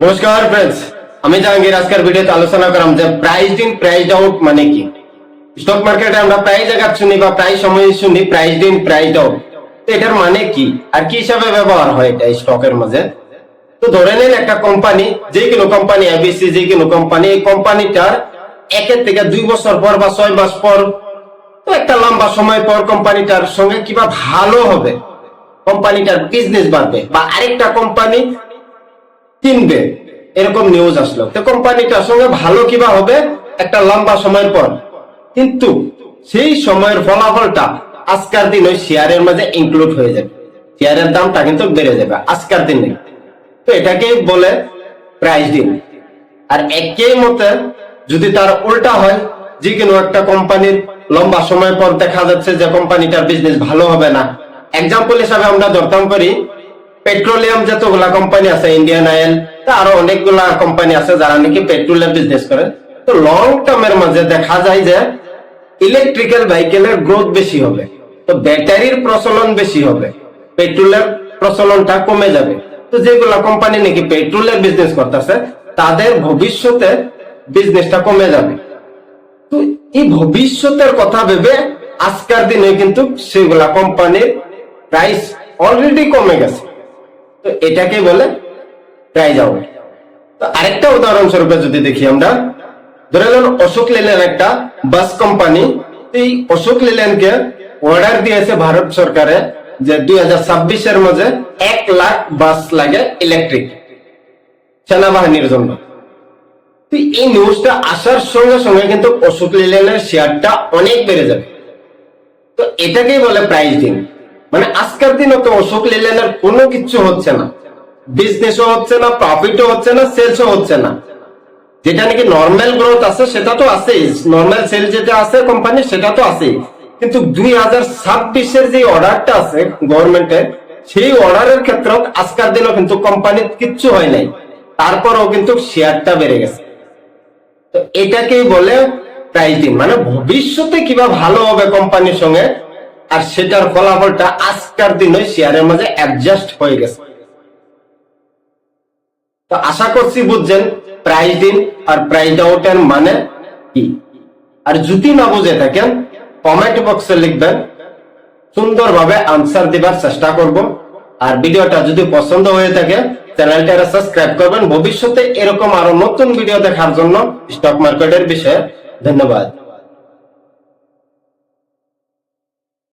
নমস্কার ফ্রেন্ডস আমি জাহাঙ্গীর। আজকের ভিডিওতে আলোচনা করাম যে প্রাইস ইন প্রাইস আউট মানে কি? স্টক মার্কেটে আমরা প্রায় জায়গা শুনি বা প্রায় সময় শুনি প্রাইস ইন প্রাইস আউট তো এটার মানে কি? আর কি হিসাবে ব্যবহার হয় এটা স্টকের মাঝে? তো ধরে নিন একটা কোম্পানি যে কোনো কোম্পানি এবিসি যে কোনো কোম্পানি এই কোম্পানিটার একের থেকে দুই বছর পর বা ছয় মাস পর, তো একটা লম্বা সময় পর কোম্পানিটার সঙ্গে কিবা ভালো হবে। কোম্পানিটার বিজনেস বাড়বে। বা আরেকটা কোম্পানি কিনবে এরকম নিউজ আসলো। তো কোম্পানিটার সঙ্গে ভালো কিবা হবে? একটা লম্বা সময়ের পর। কিন্তু সেই সময়ের ফলাফলটা আজকের দিন ওই শেয়ারের মাঝে ইনক্লুড হয়ে যাবে। শেয়ারের দামটা কিন্তু বেড়ে যাবে আজকের দিনে। তো এটাকেই বলে প্রাইস দিন আর একই মতে যদি তার উল্টা হয়, যে কোনো একটা কোম্পানির লম্বা সময় পর দেখা যাচ্ছে যে কোম্পানিটার বিজনেস ভালো হবে না। এক্সাম্পল হিসাবে আমরা ধরতাম পারি পেট্রোলিয়াম যতগুলা কোম্পানি আছে ইন্ডিয়ান অয়েল তা আরও অনেকগুলা কোম্পানি আছে যারা নাকি পেট্রোলের বিজনেস করে। তো লং টার্মের মাঝে দেখা যায় যে ইলেকট্রিক্যাল ভেহিকেলের গ্রোথ বেশি হবে, তো ব্যাটারির প্রচলন বেশি হবে, পেট্রোলের প্রচলনটা কমে যাবে। তো যেগুলা কোম্পানি নাকি পেট্রোলের বিজনেস করতেছে, তাদের ভবিষ্যতে বিজনেসটা কমে যাবে। তো এই ভবিষ্যতের কথা ভেবে আজকের দিনে কিন্তু সেগুলা কোম্পানির প্রাইস অলরেডি কমে গেছে। তো এটাকে বলে প্রাইস আউট তো আরেকটা উদাহরণস্বরূপে যদি দেখি আমরা, ধরে নেন অশোক লেল্যান্ড একটা বাস কোম্পানি এই অশোক লেল্যান্ডকে অর্ডার দিয়েছে ভারত সরকারে যে দুই হাজার ছাব্বিশের মাঝে এক লাখ বাস লাগে ইলেকট্রিক সেনাবাহিনীর জন্য। এই নিউজটা আসার সঙ্গে সঙ্গে কিন্তু অশোক লেল্যান্ডের শেয়ারটা অনেক বেড়ে যাবে। তো এটাকেই বলে প্রাইস দিন। মানে আজকের দিনে তো অশোক লেল্যান্ডের কোনো কিছু হচ্ছে না। বিজনেসও হচ্ছে না প্রফিটও হচ্ছে না সেলসও হচ্ছে না। যেটা নাকি নর্মাল গ্রোথ আছে, সেটা তো আছেই। নর্মাল সেল যেটা আছে কোম্পানি সেটা তো আছেই। কিন্তু দুই হাজার ছাব্বিশের যে অর্ডারটা আছে গভর্নমেন্টের সেই অর্ডারের ক্ষেত্রে আজকের দিনও কিন্তু কোম্পানির কিচ্ছু হয় নাই। তারপরেও কিন্তু শেয়ারটা বেড়ে গেছে। তো এটাকেই বলে প্রাইসিং মানে ভবিষ্যতে কিবা ভালো হবে কোম্পানির সঙ্গে আর সেটার ফলাফলটা আজকের দিনে শেয়ারের মাঝে অ্যাডজাস্ট হয়ে গেছে। তো আশা করছি বুঝছেন প্রাইস দিন আর প্রাইস আউটের মানে কি? আর যদি না বুঝে থাকেন কমেন্ট বক্সে লিখবেন, সুন্দরভাবে আনসার দিবার চেষ্টা করব। আর ভিডিওটা যদি পছন্দ হয়ে থাকে চ্যানেলটা সাবস্ক্রাইব করবেন। ভবিষ্যতে এরকম আরও নতুন ভিডিও দেখার জন্য স্টক মার্কেটের বিষয়ে ধন্যবাদ।